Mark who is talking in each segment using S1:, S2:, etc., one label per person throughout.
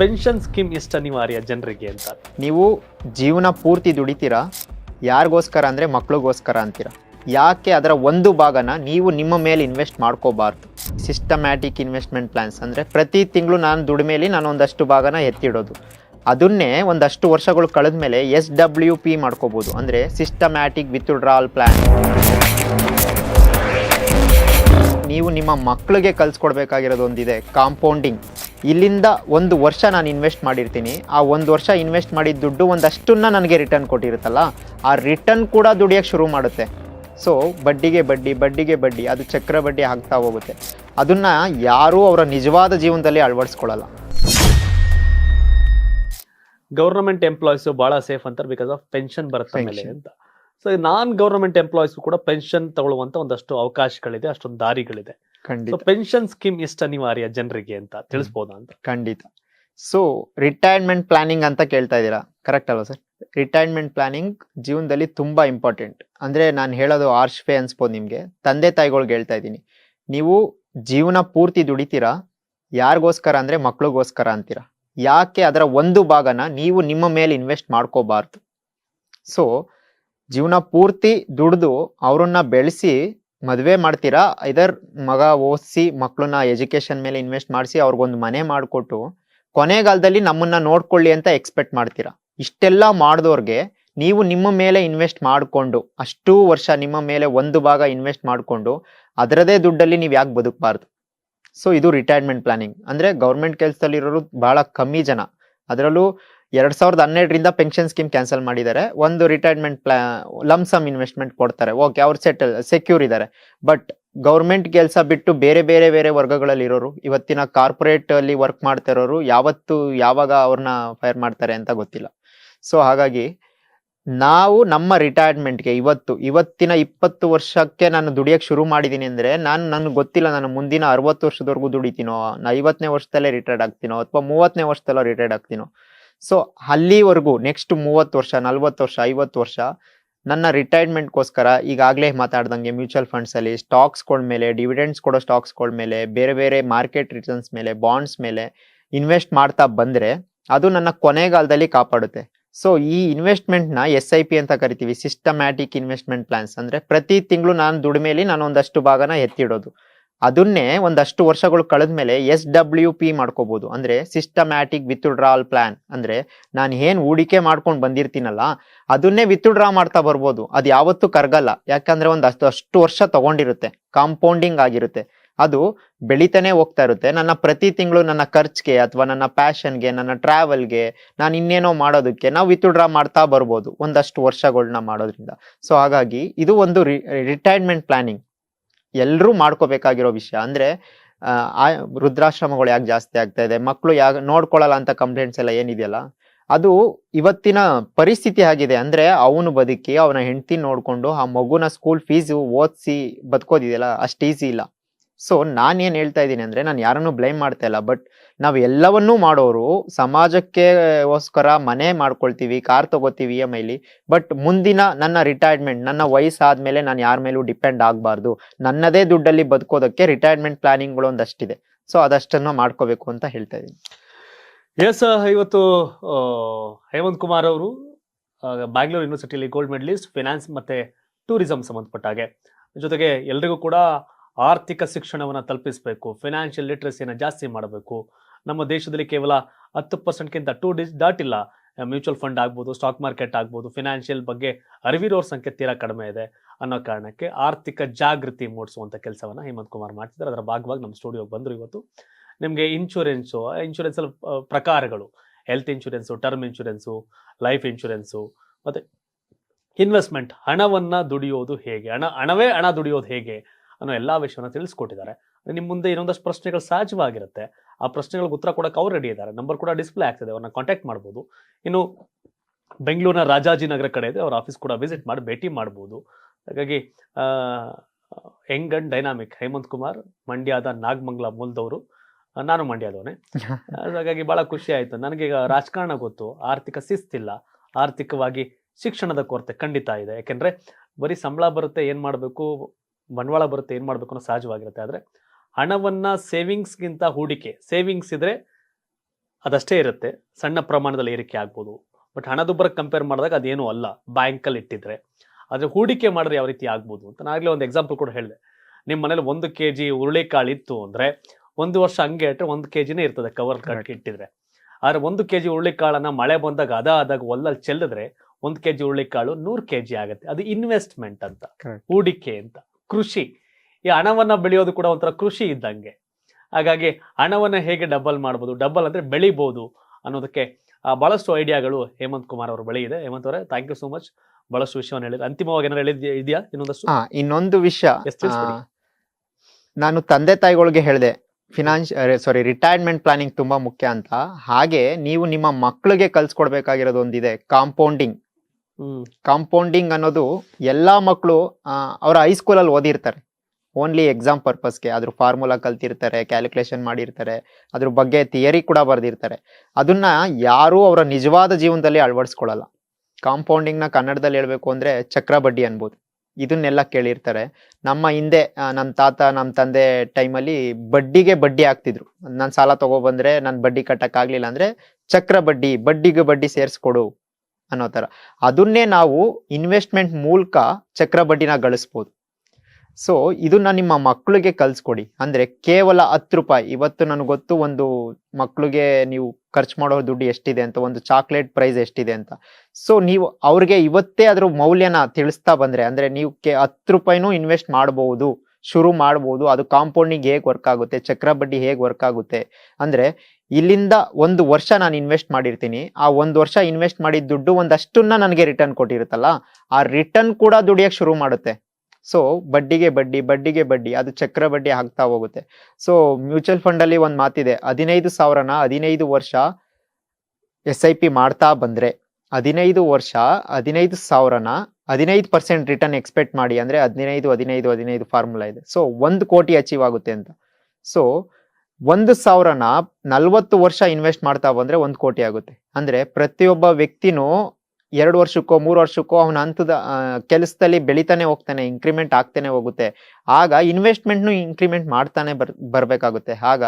S1: Pension scheme ಎಷ್ಟು ಅನಿವಾರ್ಯ ಜನರಿಗೆ ಅಂತ
S2: ನೀವು ಜೀವನ ಪೂರ್ತಿ ದುಡಿತೀರಾ? ಯಾರಿಗೋಸ್ಕರ ಅಂದರೆ ಮಕ್ಳಿಗೋಸ್ಕರ ಅಂತೀರಾ? ಯಾಕೆ ಅದರ ಒಂದು ಭಾಗನ ನೀವು ನಿಮ್ಮ ಮೇಲೆ ಇನ್ವೆಸ್ಟ್ ಮಾಡ್ಕೋಬಾರ್ದು? ಸಿಸ್ಟಮ್ಯಾಟಿಕ್ ಇನ್ವೆಸ್ಟ್ಮೆಂಟ್ ಪ್ಲಾನ್ಸ್ ಅಂದರೆ ಪ್ರತಿ ತಿಂಗಳು ನಾನು ದುಡಿಮೇಲಿ ನಾನು ಒಂದಷ್ಟು ಭಾಗನ ಎತ್ತಿಡೋದು. ಅದನ್ನೇ ಒಂದಷ್ಟು ವರ್ಷಗಳು ಕಳೆದ ಮೇಲೆ ಎಸ್ ಡಬ್ಲ್ಯೂ ಪಿ ಮಾಡ್ಕೋಬೋದು. ಅಂದರೆ ಸಿಸ್ಟಮ್ಯಾಟಿಕ್ ವಿತ್ಡ್ರಾಲ್ ಪ್ಲ್ಯಾನ್ ನೀವು ನಿಮ್ಮ ಮಕ್ಕಳಿಗೆ ಕಲಿಸ್ಕೊಡ್ಬೇಕಾಗಿರೋದು ಒಂದಿದೆ ಕಾಂಪೌಂಡಿಂಗ್. ಇಲ್ಲಿಂದ ಒಂದು ವರ್ಷ ನಾನು ಇನ್ವೆಸ್ಟ್ ಮಾಡಿರ್ತೀನಿ. ಆ ಒಂದು ವರ್ಷ ಇನ್ವೆಸ್ಟ್ ಮಾಡಿದ ದುಡ್ಡು ಒಂದಷ್ಟನ್ನು ನನಗೆ ರಿಟರ್ನ್ ಕೊಟ್ಟಿರುತ್ತಲ್ಲ ಆ ರಿಟರ್ನ್ ಕೂಡ ದುಡಿಯೋಕ್ಕೆ ಶುರು ಮಾಡುತ್ತೆ. ಸೊ ಬಡ್ಡಿಗೆ ಬಡ್ಡಿ ಬಡ್ಡಿಗೆ ಬಡ್ಡಿ ಅದು ಚಕ್ರ ಬಡ್ಡಿ ಆಗ್ತಾ ಹೋಗುತ್ತೆ. ಅದನ್ನು ಯಾರೂ ಅವರ ನಿಜವಾದ ಜೀವನದಲ್ಲಿ ಅಳವಡಿಸ್ಕೊಳ್ಳಲ್ಲ.
S1: ಗೌರ್ಮೆಂಟ್ ಎಂಪ್ಲಾಯೀಸ್ ಭಾಳ ಸೇಫ್ ಅಂತಾರೆ ಬಿಕಾಸ್ ಆಫ್ ಪೆನ್ಷನ್ ಬರುತ್ತೆ ಅಂತ. ಸೊ ನಾನ್ ಗವರ್ಮೆಂಟ್ ಎಂಪ್ಲಾಯೀಸ್ ಕೂಡ ಪೆನ್ಷನ್ ತಗೊಳ್ಳುವಂತ ಒಂದಷ್ಟು ಅವಕಾಶಗಳಿದೆ ಅಷ್ಟೊಂದು ದಾರಿಗಳಿದೆ.
S2: ಖಂಡಿತ.
S1: ಪೆನ್ಷನ್ ಸ್ಕೀಮ್ ಎಷ್ಟು ಅನಿವಾರ್ಯ ಜನರಿಗೆ ಅಂತ ತಿಳಿಸ್ಬೋದಾ ಅಂತ?
S2: ಖಂಡಿತ. ಸೊ ರಿಟೈರ್ಮೆಂಟ್ ಪ್ಲಾನಿಂಗ್ ಅಂತ ಕೇಳ್ತಾ ಇದ್ದೀರಾ? ಕರೆಕ್ಟ್ ಅಲ್ವಾ ಸರ್? ರಿಟೈರ್ಮೆಂಟ್ ಪ್ಲಾನಿಂಗ್ ಜೀವನದಲ್ಲಿ ತುಂಬಾ ಇಂಪಾರ್ಟೆಂಟ್ ಅಂದ್ರೆ ನಾನು ಹೇಳೋದು ಆರ್ಶ್ಫೆ ಅನ್ಸ್ಬೋದು ನಿಮಗೆ. ತಂದೆ ತಾಯಿಗಳಿಗೆ ಹೇಳ್ತಾ ಇದ್ದೀನಿ. ನೀವು ಜೀವನ ಪೂರ್ತಿ ದುಡಿತೀರಾ? ಯಾರಿಗೋಸ್ಕರ ಅಂದ್ರೆ ಮಕ್ಳಿಗೋಸ್ಕರ ಅಂತೀರಾ? ಯಾಕೆ ಅದರ ಒಂದು ಭಾಗನ ನೀವು ನಿಮ್ಮ ಮೇಲೆ ಇನ್ವೆಸ್ಟ್ ಮಾಡ್ಕೋಬಾರ್ದು? ಸೊ ಜೀವನ ಪೂರ್ತಿ ದುಡ್ದು ಅವ್ರನ್ನ ಬೆಳೆಸಿ ಮದುವೆ ಮಾಡ್ತೀರಾ? ಇದರ್ ಮಗ ಓದಿಸಿ ಮಕ್ಕಳನ್ನ ಎಜುಕೇಶನ್ ಮೇಲೆ ಇನ್ವೆಸ್ಟ್ ಮಾಡಿಸಿ ಅವ್ರಿಗೊಂದು ಮನೆ ಮಾಡಿಕೊಟ್ಟು ಕೊನೆಗಾಲದಲ್ಲಿ ನಮ್ಮನ್ನ ನೋಡ್ಕೊಳ್ಳಿ ಅಂತ ಎಕ್ಸ್ಪೆಕ್ಟ್ ಮಾಡ್ತೀರಾ? ಇಷ್ಟೆಲ್ಲ ಮಾಡಿದವ್ರಿಗೆ ನೀವು ನಿಮ್ಮ ಮೇಲೆ ಇನ್ವೆಸ್ಟ್ ಮಾಡಿಕೊಂಡು ಅಷ್ಟೂ ವರ್ಷ ನಿಮ್ಮ ಮೇಲೆ ಒಂದು ಭಾಗ ಇನ್ವೆಸ್ಟ್ ಮಾಡಿಕೊಂಡು ಅದರದೇ ದುಡ್ಡಲ್ಲಿ ನೀವು ಯಾಕೆ ಬದುಕಬಾರ್ದು? ಸೊ ಇದು ರಿಟೈರ್ಮೆಂಟ್ ಪ್ಲಾನಿಂಗ್ ಅಂದರೆ ಗೌರ್ಮೆಂಟ್ ಕೆಲಸದಲ್ಲಿರೋರು ಭಾಳ ಕಮ್ಮಿ ಜನ. ಅದರಲ್ಲೂ ಎರಡ್ ಸಾವಿರದ ಹನ್ನೆರಡರಿಂದ ಪೆನ್ಷನ್ ಸ್ಕೀಮ್ ಕ್ಯಾನ್ಸಲ್ ಮಾಡಿದ್ದಾರೆ. ಒಂದು ರಿಟೈರ್ಮೆಂಟ್ ಪ್ಲಾ ಲಮ್ಸಮ್ ಇನ್ವೆಸ್ಟ್ಮೆಂಟ್ ಕೊಡ್ತಾರೆ. ಓಕೆ ಅವ್ರು ಸೆಟಲ್ ಸೆಕ್ಯೂರ್ ಇದ್ದಾರೆ. ಬಟ್ ಗೌರ್ಮೆಂಟ್ ಕೆಲಸ ಬಿಟ್ಟು ಬೇರೆ ಬೇರೆ ಬೇರೆ ವರ್ಗಗಳಲ್ಲಿ ಇರೋರು, ಇವತ್ತಿನ ಕಾರ್ಪೊರೇಟ್ ಅಲ್ಲಿ ವರ್ಕ್ ಮಾಡ್ತಾ ಇರೋರು ಯಾವತ್ತು ಯಾವಾಗ ಅವ್ರನ್ನ ಫೈರ್ ಮಾಡ್ತಾರೆ ಅಂತ ಗೊತ್ತಿಲ್ಲ. ಸೊ ಹಾಗಾಗಿ ನಾವು ನಮ್ಮ ರಿಟೈರ್ಮೆಂಟ್ಗೆ ಇವತ್ತು, ಇವತ್ತಿನ ಇಪ್ಪತ್ತು ವರ್ಷಕ್ಕೆ ನಾನು ದುಡಿಯಕ್ಕೆ ಶುರು ಮಾಡಿದ್ದೀನಿ ಅಂದ್ರೆ ನಾನು, ನನಗೆ ಗೊತ್ತಿಲ್ಲ ನಾನು ಮುಂದಿನ ಅರವತ್ತು ವರ್ಷದವರೆಗೂ ದುಡಿತೀನೋ ನಾ ಐವತ್ತನೇ ವರ್ಷದಲ್ಲೇ ರಿಟೈರ್ಡ್ ಆಗ್ತೀನೋ, ಅಥವಾ ಮೂವತ್ತನೇ ವರ್ಷದಲ್ಲೋ ರಿಟೈರ್ಡ್ ಆಗ್ತೀನೋ. ಸೊ ಅಲ್ಲಿವರೆಗೂ ನೆಕ್ಸ್ಟ್ ಮೂವತ್ತು ವರ್ಷ, ನಲ್ವತ್ತು ವರ್ಷ, ಐವತ್ತು ವರ್ಷ ನನ್ನ ರಿಟೈರ್ಮೆಂಟ್ಗೋಸ್ಕರ ಈಗಾಗಲೇ ಮಾತಾಡ್ದಂಗೆ ಮ್ಯೂಚುವಲ್ ಫಂಡ್ಸಲ್ಲಿ ಸ್ಟಾಕ್ಸ್ಗಳ ಮೇಲೆ ಡಿವಿಡೆಂಡ್ಸ್ ಕೊಡೋ ಸ್ಟಾಕ್ಸ್ಗಳ ಮೇಲೆ, ಬೇರೆ ಬೇರೆ ಮಾರ್ಕೆಟ್ ರಿಟರ್ನ್ಸ್ ಮೇಲೆ ಬಾಂಡ್ಸ್ ಮೇಲೆ ಇನ್ವೆಸ್ಟ್ ಮಾಡ್ತಾ ಬಂದರೆ ಅದು ನನ್ನ ಕೊನೆಗಾಲದಲ್ಲಿ ಕಾಪಾಡುತ್ತೆ. ಸೊ ಈ ಇನ್ವೆಸ್ಟ್ಮೆಂಟ್ನ ಎಸ್ ಐ ಪಿ ಅಂತ ಕರಿತೀವಿ ಸಿಸ್ಟಮ್ಯಾಟಿಕ್ ಇನ್ವೆಸ್ಟ್ಮೆಂಟ್ ಪ್ಲಾನ್ಸ್ ಅಂದರೆ ಪ್ರತಿ ತಿಂಗಳು ನಾನು ದುಡಿಮೇಲಿ ನಾನು ಒಂದಷ್ಟು ಭಾಗನ ಎತ್ತಿಡೋದು. ಅದನ್ನೇ ಒಂದಷ್ಟು ವರ್ಷಗಳು ಕಳೆದ ಮೇಲೆ ಎಸ್ ಡಬ್ಲ್ಯೂ ಪಿ ಮಾಡ್ಕೋಬಹುದು ಅಂದ್ರೆ ಸಿಸ್ಟಮ್ಯಾಟಿಕ್ ವಿತ್ಡ್ರಾಲ್ ಪ್ಲಾನ್ ಅಂದ್ರೆ ನಾನು ಏನ್ ಹೂಡಿಕೆ ಮಾಡ್ಕೊಂಡು ಬಂದಿರ್ತೀನಲ್ಲ, ಅದನ್ನೇ ವಿತ್ಡ್ರಾ ಮಾಡ್ತಾ ಬರ್ಬೋದು. ಅದು ಯಾವತ್ತೂ ಕರ್ಗಲ್ಲ. ಯಾಕಂದ್ರೆ ಒಂದು ಅಷ್ಟು ಅಷ್ಟು ವರ್ಷ ತಗೊಂಡಿರುತ್ತೆ. ಕಾಂಪೌಂಡಿಂಗ್ ಆಗಿರುತ್ತೆ. ಅದು ಬೆಳಿತಾನೆ ಹೋಗ್ತಾ ಇರುತ್ತೆ. ನನ್ನ ಪ್ರತಿ ತಿಂಗಳು ನನ್ನ ಖರ್ಚಿಗೆ ಅಥವಾ ನನ್ನ ಪ್ಯಾಷನ್ಗೆ ನನ್ನ ಟ್ರಾವೆಲ್ಗೆ ನಾನು ಇನ್ನೇನೋ ಮಾಡೋದಕ್ಕೆ ನಾವು ವಿತ್ಡ್ರಾ ಮಾಡ್ತಾ ಬರ್ಬೋದು ಒಂದಷ್ಟು ವರ್ಷಗಳನ್ನ ಮಾಡೋದ್ರಿಂದ. ಸೊ ಹಾಗಾಗಿ ಇದು ಒಂದು ರಿಟೈರ್ಮೆಂಟ್ ಪ್ಲಾನಿಂಗ್ ಎಲ್ಲರೂ ಮಾಡ್ಕೋಬೇಕಾಗಿರೋ ವಿಷಯ. ಅಂದ್ರೆ ಆ, ವೃದ್ಧಾಶ್ರಮಗಳು ಯಾಕೆ ಜಾಸ್ತಿ ಆಗ್ತಾ ಇದೆ ಮಕ್ಕಳು ಯಾಕೆ ನೋಡ್ಕೊಳ್ಳಲ್ಲ ಅಂತ ಕಂಪ್ಲೇಂಟ್ಸ್ ಎಲ್ಲ ಏನಿದೆಯಲ್ಲ ಅದು ಇವತ್ತಿನ ಪರಿಸ್ಥಿತಿ ಆಗಿದೆ. ಅಂದ್ರೆ ಅವನು ಬದುಕಿ ಅವನ ಹೆಂಡತಿ ನೋಡ್ಕೊಂಡು ಆ ಮಗುನ ಸ್ಕೂಲ್ ಫೀಸ್ ಓದಿಸಿ ಬದುಕೋದಿದೆಯಲ್ಲ ಅಷ್ಟು ಈಸಿ ಇಲ್ಲ. ಸೊ ಏನು ಹೇಳ್ತಾ ಇದ್ದೀನಿ ಅಂದರೆ ನಾನು ಯಾರನ್ನು ಬ್ಲೇಮ್ ಮಾಡ್ತಾ ಇಲ್ಲ ಬಟ್ ನಾವು ಎಲ್ಲವನ್ನೂ ಮಾಡೋರು ಸಮಾಜಕ್ಕೆಗೋಸ್ಕರ ಮನೆ ಮಾಡ್ಕೊಳ್ತೀವಿ ಕಾರ್ ತಗೋತೀವಿ ಇ ಎಂ ಐಲಿ ಬಟ್ ಮುಂದಿನ ನನ್ನ ರಿಟೈರ್ಮೆಂಟ್ ನನ್ನ ವಯಸ್ಸಾದ್ಮೇಲೆ ನಾನು ಯಾರ ಮೇಲೂ ಡಿಪೆಂಡ್ ಆಗಬಾರ್ದು. ನನ್ನದೇ ದುಡ್ಡಲ್ಲಿ ಬದುಕೋದಕ್ಕೆ ರಿಟೈರ್ಮೆಂಟ್ ಪ್ಲಾನಿಂಗ್ಗಳು ಒಂದಷ್ಟಿದೆ. ಸೊ ಅದಷ್ಟನ್ನು ಮಾಡ್ಕೋಬೇಕು ಅಂತ ಹೇಳ್ತಾ ಇದ್ದೀನಿ.
S1: ಎಸ್ ಇವತ್ತು ಹೇಮಂತ್ ಕುಮಾರ್ ಅವರು ಬ್ಯಾಂಗ್ಳೂರ್ ಯೂನಿವರ್ಸಿಟಿಯಲ್ಲಿ ಗೋಲ್ಡ್ ಮೆಡಲಿಸ್ಟ್ ಫಿನಾನ್ಸ್ ಮತ್ತು ಟೂರಿಸಂ ಸಂಬಂಧಪಟ್ಟ ಹಾಗೆ. ಜೊತೆಗೆ ಎಲ್ರಿಗೂ ಕೂಡ ಆರ್ಥಿಕ ಶಿಕ್ಷಣವನ್ನು ತಲುಪಿಸಬೇಕು ಫಿನಾನ್ಷಿಯಲ್ ಲಿಟ್ರಸಿಯನ್ನು ಜಾಸ್ತಿ ಮಾಡಬೇಕು. ನಮ್ಮ ದೇಶದಲ್ಲಿ ಕೇವಲ ಹತ್ತು ಪರ್ಸೆಂಟ್ಗಿಂತ ಟೂ ಡಿಸ್ ದಾಟಿಲ್ಲ. ಮ್ಯೂಚುವಲ್ ಫಂಡ್ ಆಗ್ಬೋದು ಸ್ಟಾಕ್ ಮಾರ್ಕೆಟ್ ಆಗ್ಬೋದು ಫಿನಾನ್ಷಿಯಲ್ ಬಗ್ಗೆ ಅರಿವಿರೋರ ಸಂಖ್ಯೆ ತೀರಾ ಕಡಿಮೆ ಇದೆ ಅನ್ನೋ ಕಾರಣಕ್ಕೆ ಆರ್ಥಿಕ ಜಾಗೃತಿ ಮೂಡಿಸುವಂಥ ಕೆಲಸವನ್ನು ಹೇಮಂತ್ ಕುಮಾರ್ ಮಾಡ್ತಿದ್ದಾರೆ. ಅದರ ಭಾಗವಾಗಿ ನಮ್ಮ ಸ್ಟುಡಿಯೋಗೆ ಬಂದರು ಇವತ್ತು. ನಿಮಗೆ ಇನ್ಶೂರೆನ್ಸು ಇನ್ಶೂರೆನ್ಸಲ್ಲಿ ಪ್ರಕಾರಗಳು. Health insurance term insurance life insurance ಮತ್ತು ಇನ್ವೆಸ್ಟ್ಮೆಂಟ್ ಹಣವನ್ನು ದುಡಿಯೋದು ಹೇಗೆ? ಹಣ, ಹಣವೇ ಹಣ ದುಡಿಯೋದು ಹೇಗೆ? ಅನ್ನೋ ಎಲ್ಲ ವಿಷಯವನ್ನು ತಿಳಿಸ್ಕೊಟ್ಟಿದ್ದಾರೆ. ನಿಮ್ಮ ಮುಂದೆ ಇನ್ನೊಂದಷ್ಟು ಪ್ರಶ್ನೆಗಳು ಸಹಜವಾಗಿರುತ್ತೆ. ಆ ಪ್ರಶ್ನೆಗಳಿಗೆ ಉತ್ತರ ಕೊಡಕ್ಕೆ ಅವ್ರು ರೆಡಿ ಇದ್ದಾರೆ. ನಂಬರ್ ಕೂಡ ಡಿಸ್ಪ್ಲೇ ಆಗ್ತದೆ. ಅವ್ರನ್ನ ಕಾಂಟ್ಯಾಕ್ಟ್ ಮಾಡ್ಬೋದು. ಇನ್ನು ಬೆಂಗಳೂರಿನ ರಾಜಾಜಿನಗರ ಕಡೆ ಇದೆ. ಅವ್ರ ಆಫೀಸ್ ಕೂಡ ವಿಸಿಟ್ ಮಾಡಿ ಭೇಟಿ ಮಾಡ್ಬೋದು. ಹಾಗಾಗಿ young and dynamic Hemanth Kumar ಮಂಡ್ಯದ ನಾಗಮಂಗಲ ಮೂಲದವರು. ನಾನು ಮಂಡ್ಯದವನೇ. ಹಾಗಾಗಿ ಬಹಳ ಖುಷಿ ಆಯ್ತು. ನನಗೆ ಈಗ ರಾಜಕಾರಣ ಗೊತ್ತು. ಆರ್ಥಿಕ ಶಿಸ್ತಿಲ್ಲ. ಆರ್ಥಿಕವಾಗಿ ಶಿಕ್ಷಣದ ಕೊರತೆ ಖಂಡಿತ ಇದೆ. ಯಾಕೆಂದ್ರೆ ಬರೀ ಸಂಬಳ ಬರುತ್ತೆ ಏನ್ ಮಾಡಬೇಕು? ಬಂಡವಾಳ ಬರುತ್ತೆ ಏನು ಮಾಡಬೇಕು ಅನ್ನೋ ಸಹಜವಾಗಿರುತ್ತೆ. ಆದ್ರೆ ಹಣವನ್ನ ಸೇವಿಂಗ್ಸ್ಗಿಂತ ಹೂಡಿಕೆ ಸೇವಿಂಗ್ಸ್ ಇದ್ರೆ ಅದಷ್ಟೇ ಇರುತ್ತೆ. ಸಣ್ಣ ಪ್ರಮಾಣದಲ್ಲಿ ಏರಿಕೆ ಆಗ್ಬೋದು. ಬಟ್ ಹಣದುಬ್ಬರ ಕಂಪೇರ್ ಮಾಡಿದಾಗ ಅದೇನು ಅಲ್ಲ. ಬ್ಯಾಂಕಲ್ಲಿ ಇಟ್ಟಿದ್ರೆ. ಆದರೆ ಹೂಡಿಕೆ ಮಾಡಿದ್ರೆ ಯಾವ ರೀತಿ ಆಗ್ಬೋದು ಅಂತ ನಾಗಲೇ ಒಂದು ಎಕ್ಸಾಂಪಲ್ ಕೂಡ ಹೇಳಿದೆ. ನಿಮ್ಮ ಮನೇಲಿ ಒಂದು ಕೆ ಜಿ ಹುರುಳಿಕಾಳು ಇತ್ತು ಅಂದರೆ ಒಂದು ವರ್ಷ ಹಂಗೆ ಇಟ್ಟರೆ ಒಂದು ಕೆ ಜಿನೇ ಇರ್ತದೆ ಕವರ್ ಕಟ್ಟಿ ಇಟ್ಟಿದ್ರೆ. ಆದರೆ ಒಂದು ಕೆ ಜಿ ಹುರುಳಿಕಾಳನ್ನ ಮಳೆ ಬಂದಾಗ ಅದ ಆದಾಗ ಒಲ್ಲಲ್ಲಿ ಚೆಲ್ಲಿದ್ರೆ ಒಂದು ಕೆ ಜಿ ಹುರುಳಿಕಾಳು ನೂರು ಕೆ ಜಿ ಆಗುತ್ತೆ. ಅದು ಇನ್ವೆಸ್ಟ್ಮೆಂಟ್ ಅಂತ. ಹೂಡಿಕೆ ಅಂತ. ಕೃಷಿ. ಈ ಹಣವನ್ನ ಬೆಳೆಯೋದು ಕೂಡ ಒಂಥರ ಕೃಷಿ ಇದ್ದಂಗೆ. ಹಾಗಾಗಿ ಹಣವನ್ನ ಹೇಗೆ ಡಬಲ್ ಮಾಡ್ಬೋದು ಡಬಲ್ ಅಂದ್ರೆ ಬೆಳಿಬೋದು ಅನ್ನೋದಕ್ಕೆ ಆ, ಬಹಳಷ್ಟು ಐಡಿಯಾಗಳು ಹೇಮಂತ್ ಕುಮಾರ್ ಅವ್ರ ಬಳಿ ಇದೆ. ಹೇಮಂತ್ ಅವರೇ ಥ್ಯಾಂಕ್ ಯು ಸೋ ಮಚ್ ಬಹಳಷ್ಟು ವಿಷಯವನ್ನು ಹೇಳಿದ್ರೆ ಅಂತಿಮವಾಗಿ ಏನಾರು ಹೇಳಿದ್ಯಾ ಇದೆಯಾ ಇನ್ನೊಂದಷ್ಟು?
S2: ಇನ್ನೊಂದು ವಿಷಯ ನಾನು ತಂದೆ ತಾಯಿಗಳಿಗೆ ಹೇಳಿದೆ ಫಿನಾನ್ಶ್ ಸಾರಿ ರಿಟೈರ್ಮೆಂಟ್ ಪ್ಲಾನಿಂಗ್ ತುಂಬಾ ಮುಖ್ಯ ಅಂತ. ಹಾಗೆ ನೀವು ನಿಮ್ಮ ಮಕ್ಕಳಿಗೆ ಕಲ್ಸ್ಕೊಡ್ಬೇಕಾಗಿರೋದು ಒಂದಿದೆ ಕಾಂಪೌಂಡಿಂಗ್ ಕಾಂಪೌಂಡಿಂಗ್ ಅನ್ನೋದು ಎಲ್ಲಾ ಮಕ್ಕಳು ಅವರ ಹೈಸ್ಕೂಲಲ್ಲಿ ಓದಿರ್ತಾರೆ. ಓನ್ಲಿ ಎಕ್ಸಾಮ್ ಪರ್ಪಸ್ಗೆ ಅದ್ರ ಫಾರ್ಮುಲಾ ಕಲ್ತಿರ್ತಾರೆ ಕ್ಯಾಲ್ಕುಲೇಷನ್ ಮಾಡಿರ್ತಾರೆ, ಅದ್ರ ಬಗ್ಗೆ ಥಿಯರಿ ಕೂಡ ಬರೆದಿರ್ತಾರೆ. ಅದನ್ನ ಯಾರೂ ಅವರ ನಿಜವಾದ ಜೀವನದಲ್ಲಿ ಅಳವಡಿಸ್ಕೊಳ್ಳಲ್ಲ ಕಾಂಪೌಂಡಿಂಗ್ನ ಕನ್ನಡದಲ್ಲಿ ಹೇಳ್ಬೇಕು ಅಂದ್ರೆ ಚಕ್ರ ಬಡ್ಡಿ ಅನ್ಬೋದು. ಇದನ್ನೆಲ್ಲ ಕೇಳಿರ್ತಾರೆ. ನಮ್ಮ ಹಿಂದೆ ನಮ್ಮ ತಾತ ನಮ್ಮ ತಂದೆ ಟೈಮಲ್ಲಿ ಬಡ್ಡಿಗೆ ಬಡ್ಡಿ ಹಾಕ್ತಿದ್ರು. ನಾನು ಸಾಲ ತಗೊಬಂದ್ರೆ ನಾನು ಬಡ್ಡಿ ಕಟ್ಟಕ್ಕಾಗ್ಲಿಲ್ಲ ಅಂದ್ರೆ ಚಕ್ರ ಬಡ್ಡಿ ಬಡ್ಡಿಗೆ ಬಡ್ಡಿ ಸೇರ್ಸ್ಕೊಡು. ಅನ್ನೋ ಥರ. ಅದನ್ನೇ ನಾವು ಇನ್ವೆಸ್ಟ್ಮೆಂಟ್ ಮೂಲಕ ಚಕ್ರ ಬಡ್ಡಿನ ಗಳಿಸ್ಬೋದು. ಸೊ ಇದನ್ನ ನಿಮ್ಮ ಮಕ್ಕಳಿಗೆ ಕಲಿಸ್ಕೊಡಿ. ಅಂದ್ರೆ ಕೇವಲ ಹತ್ತು ರೂಪಾಯಿ. ಇವತ್ತು ನನಗೆ ಗೊತ್ತು ಒಂದು ಮಕ್ಕಳಿಗೆ ನೀವು ಖರ್ಚು ಮಾಡೋ ದುಡ್ಡು ಎಷ್ಟಿದೆ ಅಂತ, ಒಂದು ಚಾಕ್ಲೇಟ್ ಪ್ರೈಸ್ ಎಷ್ಟಿದೆ ಅಂತ. ಸೊ ನೀವು ಅವ್ರಿಗೆ ಇವತ್ತೇ ಅದ್ರ ಮೌಲ್ಯನ ತಿಳಿಸ್ತಾ ಬಂದ್ರೆ, ಅಂದ್ರೆ ನೀವು ಕೆ ಹತ್ತು ರೂಪಾಯಿನೂ ಇನ್ವೆಸ್ಟ್ ಮಾಡಬಹುದು ಶುರು ಮಾಡ್ಬೋದು. ಅದು ಕಾಂಪೌಂಡಿಂಗ್ ಹೇಗೆ ವರ್ಕ್ ಆಗುತ್ತೆ ಚಕ್ರ ಬಡ್ಡಿ ಹೇಗೆ ವರ್ಕ್ ಆಗುತ್ತೆ. ಅಂದ್ರೆ ಇಲ್ಲಿಂದ ಒಂದು ವರ್ಷ ನಾನು ಇನ್ವೆಸ್ಟ್ ಮಾಡಿರ್ತೀನಿ. ಆ ಒಂದು ವರ್ಷ ಇನ್ವೆಸ್ಟ್ ಮಾಡಿದ ದುಡ್ಡು ಒಂದಷ್ಟನ್ನ ನನಗೆ ರಿಟರ್ನ್ ಕೊಟ್ಟಿರುತ್ತಲ್ಲ, ಆ ರಿಟರ್ನ್ ಕೂಡ ದುಡಿಯಕ್ಕೆ ಶುರು ಮಾಡುತ್ತೆ. ಸೊ ಬಡ್ಡಿಗೆ ಬಡ್ಡಿ ಬಡ್ಡಿಗೆ ಬಡ್ಡಿ, ಅದು ಚಕ್ರ ಬಡ್ಡಿ ಆಗ್ತಾ ಹೋಗುತ್ತೆ. ಸೊ ಮ್ಯೂಚುವಲ್ ಫಂಡಲ್ಲಿ ಒಂದು ಮಾತಿದೆ, ಹದಿನೈದು ಸಾವಿರನ ಹದಿನೈದು ವರ್ಷ ಎಸ್ ಐ ಪಿ ಮಾಡ್ತಾ ಬಂದ್ರೆ ಹದಿನೈದು ವರ್ಷ, ಹದಿನೈದು ಸಾವಿರನ ಹದಿನೈದು ಪರ್ಸೆಂಟ್ ರಿಟರ್ನ್ ಎಕ್ಸ್ಪೆಕ್ಟ್ ಮಾಡಿ ಅಂದ್ರೆ ಹದಿನೈದು ಹದಿನೈದು ಹದಿನೈದು ಫಾರ್ಮುಲಾ ಇದೆ. ಸೊ ಒಂದು ಕೋಟಿ ಅಚೀವ್ ಆಗುತ್ತೆ ಅಂತ. ಸೊ ಒಂದು ಸಾವಿರನ ನಲ್ವತ್ತು ವರ್ಷ ಇನ್ವೆಸ್ಟ್ ಮಾಡ್ತಾ ಬಂದ್ರೆ ಒಂದು ಕೋಟಿ ಆಗುತ್ತೆ. ಅಂದ್ರೆ ಪ್ರತಿಯೊಬ್ಬ ವ್ಯಕ್ತಿನೂ ಎರಡು ವರ್ಷಕ್ಕೋ, ಮೂರು ವರ್ಷಕ್ಕೋ ಅವನ ಹಂತದ ಕೆಲಸದಲ್ಲಿ ಬೆಳಿತಾನೆ ಹೋಗ್ತಾನೆ ಇನ್ಕ್ರಿಮೆಂಟ್ ಆಗ್ತಾನೆ ಹೋಗುತ್ತೆ. ಆಗ ಇನ್ವೆಸ್ಟ್ಮೆಂಟ್ನು ಇನ್ಕ್ರಿಮೆಂಟ್ ಮಾಡ್ತಾನೆ ಬರ್, ಬರಬೇಕಾಗುತ್ತೆ. ಆಗ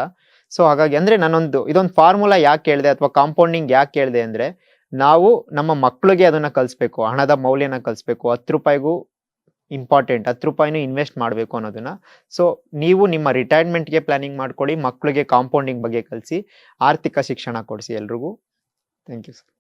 S2: ಸೊ ಹಾಗಾಗಿ ಅಂದ್ರೆ ನಾನೊಂದು, ಇದೊಂದು ಫಾರ್ಮುಲಾ ಯಾಕೆ ಹೇಳಿದೆ ಅಥವಾ ಕಾಂಪೌಂಡಿಂಗ್ ಯಾಕೆ ಹೇಳಿದೆ ಅಂದ್ರೆ ನಾವು ನಮ್ಮ ಮಕ್ಕಳಿಗೆ ಅದನ್ನ ಕಲಿಸ್ಬೇಕು, ಹಣದ ಮೌಲ್ಯನ ಕಲಿಸ್ಬೇಕು, ಹತ್ತು ರೂಪಾಯಿಗೂ ಇಂಪಾರ್ಟೆಂಟ್ ಹತ್ತು ರೂಪಾಯಿನೂ ಇನ್ವೆಸ್ಟ್ ಮಾಡಬೇಕು ಅನ್ನೋದನ್ನ. ಸೊ ನೀವು ನಿಮ್ಮ ರಿಟೈರ್ಮೆಂಟ್ಗೆ ಪ್ಲಾನಿಂಗ್ ಮಾಡ್ಕೊಳ್ಳಿ ಮಕ್ಕಳಿಗೆ ಕಾಂಪೌಂಡಿಂಗ್ ಬಗ್ಗೆ ಕಲಿಸಿ, ಆರ್ಥಿಕ ಶಿಕ್ಷಣ ಕೊಡಿಸಿ ಎಲ್ರಿಗೂ. Thank you sir